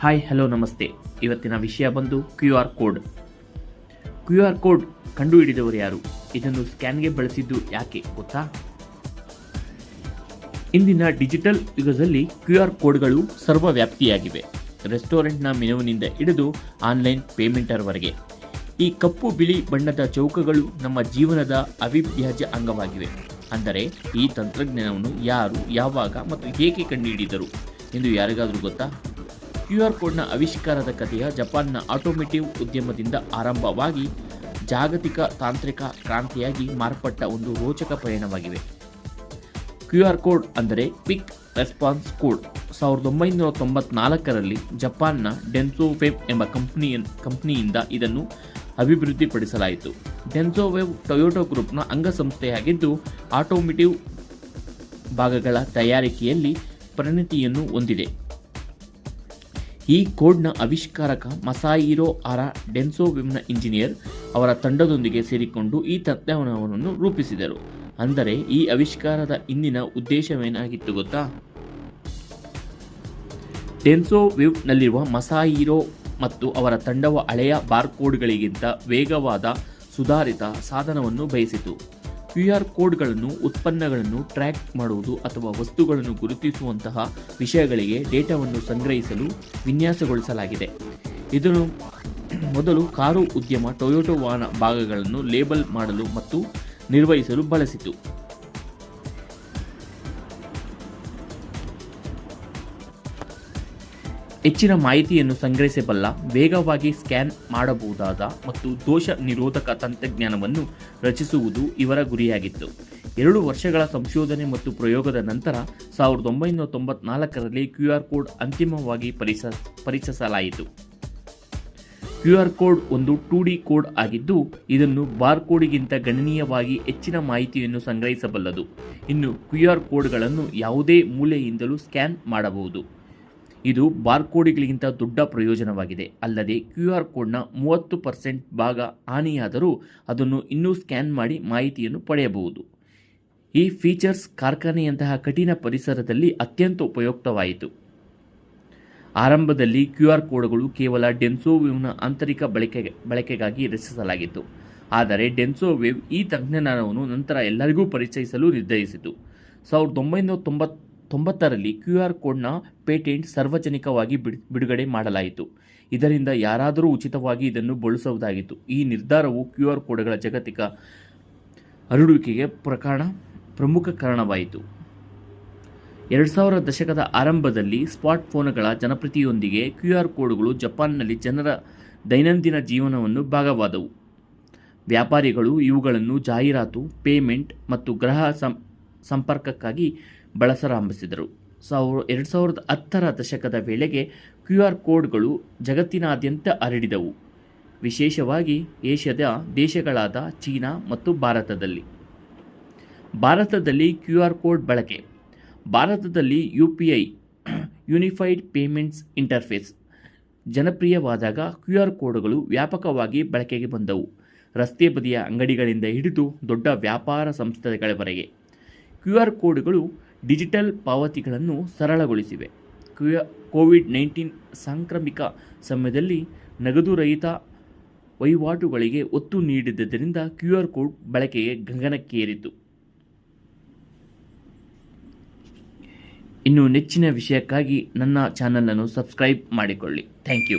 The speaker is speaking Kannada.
ಹಾಯ್, ಹಲೋ, ನಮಸ್ತೆ. ಇವತ್ತಿನ ವಿಷಯ ಬಂದು Q R code. Q R code ಕಂಡುಹಿಡಿದವರು ಯಾರು? ಇದನ್ನು ಸ್ಕ್ಯಾನ್ಗೆ ಬಳಸಿದ್ದು ಯಾಕೆ ಗೊತ್ತಾ? ಇಂದಿನ ಡಿಜಿಟಲ್ ಯುಗದಲ್ಲಿ ಕ್ಯೂ ಆರ್ ಕೋಡ್ಗಳು ಸರ್ವವ್ಯಾಪ್ತಿಯಾಗಿವೆ. ರೆಸ್ಟೋರೆಂಟ್ನ ಮೆನುವಿನಿಂದ ಹಿಡಿದು ಆನ್ಲೈನ್ ಪೇಮೆಂಟರ್ವರೆಗೆ. ಈ ಕಪ್ಪು ಬಿಳಿ ಬಣ್ಣದ ಚೌಕಗಳು ನಮ್ಮ ಜೀವನದ ಅವಿಭಾಜ್ಯ ಅಂಗವಾಗಿವೆ. ಅಂದರೆ ಈ ತಂತ್ರಜ್ಞಾನವನ್ನು ಯಾರು, ಯಾವಾಗ ಮತ್ತು ಹೇಗೆ ಕಂಡುಹಿಡಿದರು ಎಂದು ಯಾರಿಗಾದರೂ ಗೊತ್ತಾ? ಕ್ಯೂ ಆರ್ ಕೋಡ್ನ ಆವಿಷ್ಕಾರದ ಕಥೆಯ ಜಪಾನ್ನ ಆಟೋಮೇಟಿವ್ ಉದ್ಯಮದಿಂದ ಆರಂಭವಾಗಿ ಜಾಗತಿಕ ತಾಂತ್ರಿಕ ಕ್ರಾಂತಿಯಾಗಿ ಮಾರ್ಪಟ್ಟ ಒಂದು ರೋಚಕ ಪಯಣವಾಗಿವೆ ಕ್ಯೂ ಆರ್ ಕೋಡ್ ಅಂದರೆ ಪಿಕ್ ರೆಸ್ಪಾನ್ಸ್ ಕೋಡ್. ಸಾವಿರದ ಒಂಬೈನೂರ ತೊಂಬತ್ನಾಲ್ಕರಲ್ಲಿ ಜಪಾನ್ನ ಡೆನ್ಸೋವೆಬ್ ಎಂಬ ಕಂಪ್ನಿಯ ಕಂಪ್ನಿಯಿಂದ ಇದನ್ನು ಅಭಿವೃದ್ಧಿಪಡಿಸಲಾಯಿತು. ಡೆನ್ಸೋವೆಬ್ ಟೊಯೋಟೋ ಗ್ರೂಪ್ನ ಅಂಗಸಂಸ್ಥೆಯಾಗಿದ್ದು, ಆಟೋಮೇಟಿವ್ ಭಾಗಗಳ ತಯಾರಿಕೆಯಲ್ಲಿ ಪರಿಣತಿಯನ್ನು ಹೊಂದಿದೆ. ಈ ಕೋಡ್ನ ಆವಿಷ್ಕಾರಕ ಮಸಾಯಿರೋ ಅರ ಡೆನ್ಸೋ ವಿಮ್ನ ಇಂಜಿನಿಯರ್ ಅವರ ತಂಡದೊಂದಿಗೆ ಸೇರಿಕೊಂಡು ಈ ತಂತ್ರಜ್ಞಾನವನ್ನು ರೂಪಿಸಿದರು. ಅಂದರೆ ಈ ಆವಿಷ್ಕಾರದ ಇಂದಿನ ಉದ್ದೇಶವೇನಾಗಿತ್ತು ಗೊತ್ತಾ? ಡೆನ್ಸೋ ವಿವ್ನಲ್ಲಿರುವ ಮಸಾಯಿರೋ ಮತ್ತು ಅವರ ತಂಡವ ಹಳೆಯ ಬಾರ್ಕೋಡ್ಗಳಿಗಿಂತ ವೇಗವಾದ ಸುಧಾರಿತ ಸಾಧನವನ್ನು ಬಯಸಿತು. ಕ್ಯೂ ಆರ್ ಕೋಡ್ಗಳನ್ನು, ಉತ್ಪನ್ನಗಳನ್ನು ಟ್ರ್ಯಾಕ್ ಮಾಡುವುದು ಅಥವಾ ವಸ್ತುಗಳನ್ನು ಗುರುತಿಸುವಂತಹ ವಿಷಯಗಳಿಗೆ ಡೇಟಾವನ್ನು ಸಂಗ್ರಹಿಸಲು ವಿನ್ಯಾಸಗೊಳಿಸಲಾಗಿದೆ. ಇದನ್ನು ಮೊದಲು ಕಾರು ಉದ್ಯಮ ಟೊಯೋಟೋ ವಾಹನ ಭಾಗಗಳನ್ನು ಲೇಬಲ್ ಮಾಡಲು ಮತ್ತು ನಿರ್ವಹಿಸಲು ಬಳಸಿತು. ಹೆಚ್ಚಿನ ಮಾಹಿತಿಯನ್ನು ಸಂಗ್ರಹಿಸಬಲ್ಲ, ವೇಗವಾಗಿ ಸ್ಕ್ಯಾನ್ ಮಾಡಬಹುದಾದ ಮತ್ತು ದೋಷ ನಿರೋಧಕ ತಂತ್ರಜ್ಞಾನವನ್ನು ರಚಿಸುವುದು ಇವರ ಗುರಿಯಾಗಿತ್ತು. ಎರಡು ವರ್ಷಗಳ ಸಂಶೋಧನೆ ಮತ್ತು ಪ್ರಯೋಗದ ನಂತರ ಸಾವಿರದ ಒಂಬೈನೂರ ತೊಂಬತ್ನಾಲ್ಕರಲ್ಲಿ ಕ್ಯೂ ಆರ್ ಕೋಡ್ ಅಂತಿಮವಾಗಿ ಪರಿಸ, ಪರಿಚಯಿಸಲಾಯಿತು. ಕ್ಯೂ ಆರ್ ಕೋಡ್ ಒಂದು ಟೂ ಡಿ ಕೋಡ್ ಆಗಿದ್ದು, ಇದನ್ನು ಬಾರ್ ಕೋಡಿಗಿಂತ ಗಣನೀಯವಾಗಿ ಹೆಚ್ಚಿನ ಮಾಹಿತಿಯನ್ನು ಸಂಗ್ರಹಿಸಬಲ್ಲದು. ಇನ್ನು ಕ್ಯೂ ಆರ್ ಕೋಡ್ಗಳನ್ನು ಯಾವುದೇ ಮೂಲೆಯಿಂದಲೂ ಸ್ಕ್ಯಾನ್ ಮಾಡಬಹುದು. ಇದು ಬಾರ್ಕೋಡ್ಗಳಿಗಿಂತ ದೊಡ್ಡ ಪ್ರಯೋಜನವಾಗಿದೆ. ಅಲ್ಲದೆ ಕ್ಯೂ ಆರ್ ಕೋಡ್ನ ಮೂವತ್ತು ಪರ್ಸೆಂಟ್ ಭಾಗ ಹಾನಿಯಾದರೂ ಅದನ್ನು ಇನ್ನೂ ಸ್ಕ್ಯಾನ್ ಮಾಡಿ ಮಾಹಿತಿಯನ್ನು ಪಡೆಯಬಹುದು. ಈ ಫೀಚರ್ಸ್ ಕಾರ್ಖಾನೆಯಂತಹ ಕಠಿಣ ಪರಿಸರದಲ್ಲಿ ಅತ್ಯಂತ ಉಪಯುಕ್ತವಾಯಿತು. ಆರಂಭದಲ್ಲಿ ಕ್ಯೂ ಆರ್ ಕೋಡ್ಗಳು ಕೇವಲ ಡೆನ್ಸೋವೇವ್ನ ಆಂತರಿಕ ಬಳಕೆ, ಬಳಕೆಗಾಗಿ ರಚಿಸಲಾಗಿತ್ತು. ಆದರೆ ಡೆನ್ಸೋವೇವ್ ಈ ತಂತ್ರಜ್ಞಾನವನ್ನು ನಂತರ ಎಲ್ಲರಿಗೂ ಪರಿಚಯಿಸಲು ನಿರ್ಧರಿಸಿತು. ಸಾವಿರದ ಒಂಬೈನೂರ ತೊಂಬತ್ ತೊಂಬತ್ತರಲ್ಲಿ ಕ್ಯೂ ಆರ್ ಕೋಡ್ನ ಪೇಟೆಂಟ್ ಸಾರ್ವಜನಿಕವಾಗಿ ಬಿಡು, ಬಿಡುಗಡೆ ಮಾಡಲಾಯಿತು. ಇದರಿಂದ ಯಾರಾದರೂ ಉಚಿತವಾಗಿ ಇದನ್ನು ಬಳಸುವುದಾಗಿತ್ತು ಈ ನಿರ್ಧಾರವು ಕ್ಯೂ ಆರ್ ಕೋಡ್ಗಳ ಜಾಗತಿಕ ಹರಡುವಿಕೆಗೆ ಪ್ರಕರಣ ಪ್ರಮುಖ ಕಾರಣವಾಯಿತು. ಎರಡು ಸಾವಿರ ದಶಕದ ಆರಂಭದಲ್ಲಿ ಸ್ಮಾರ್ಟ್ ಫೋನ್ಗಳ ಕ್ಯೂ ಆರ್ ಕೋಡ್ಗಳು ಜಪಾನ್ನಲ್ಲಿ ಜನರ ದೈನಂದಿನ ಜೀವನವನ್ನು ಭಾಗವಾದವು. ವ್ಯಾಪಾರಿಗಳು ಇವುಗಳನ್ನು ಜಾಹೀರಾತು, ಪೇಮೆಂಟ್ ಮತ್ತು ಗ್ರಹ ಸಂ ಸಂಪರ್ಕಕ್ಕಾಗಿ ಬಳಸಲಾರಂಭಿಸಿದರು ಸಾವಿರ, ಎರಡು ಸಾವಿರದ ಹತ್ತರ ದಶಕದ ವೇಳೆಗೆ ಕ್ಯೂ ಆರ್ ಕೋಡ್ಗಳು ಜಗತ್ತಿನಾದ್ಯಂತ ಹರಡಿದವು. ವಿಶೇಷವಾಗಿ ಏಷ್ಯಾದ ದೇಶಗಳಾದ ಚೀನಾ ಮತ್ತು ಭಾರತದಲ್ಲಿ. ಭಾರತದಲ್ಲಿ ಕ್ಯೂ ಆರ್ ಕೋಡ್ ಬಳಕೆ. ಭಾರತದಲ್ಲಿ U P I unified payments interface ಜನಪ್ರಿಯವಾದಾಗ Q R ಕೋಡ್ಗಳು ವ್ಯಾಪಕವಾಗಿ ಬಳಕೆಗೆ ಬಂದವು. ರಸ್ತೆ ಬದಿಯ ಅಂಗಡಿಗಳಿಂದ ಹಿಡಿದು ದೊಡ್ಡ ವ್ಯಾಪಾರ ಸಂಸ್ಥೆಗಳವರೆಗೆ. ಕ್ಯೂ ಆರ್ ಕೋಡ್ಗಳು ಡಿಜಿಟಲ್ ಪಾವತಿಗಳನ್ನು ಸರಳಗೊಳಿಸಿವೆ. ಕ್ಯೂ, ಕೋವಿಡ್ ನೈನ್ಟೀನ್ ಸಾಂಕ್ರಾಮಿಕ ಸಮಯದಲ್ಲಿ ನಗದು ರಹಿತ ವಹಿವಾಟುಗಳಿಗೆ ಒತ್ತು ನೀಡಿದ್ದರಿಂದ ಕ್ಯೂ ಆರ್ ಕೋಡ್ ಬಳಕೆಗೆ ಗಗನಕ್ಕೇರಿತು. ಇನ್ನು ನೆಚ್ಚಿನ ವಿಷಯಕ್ಕಾಗಿ ನನ್ನ ಚಾನಲನ್ನು ಸಬ್ಸ್ಕ್ರೈಬ್ ಮಾಡಿಕೊಳ್ಳಿ. Thank you.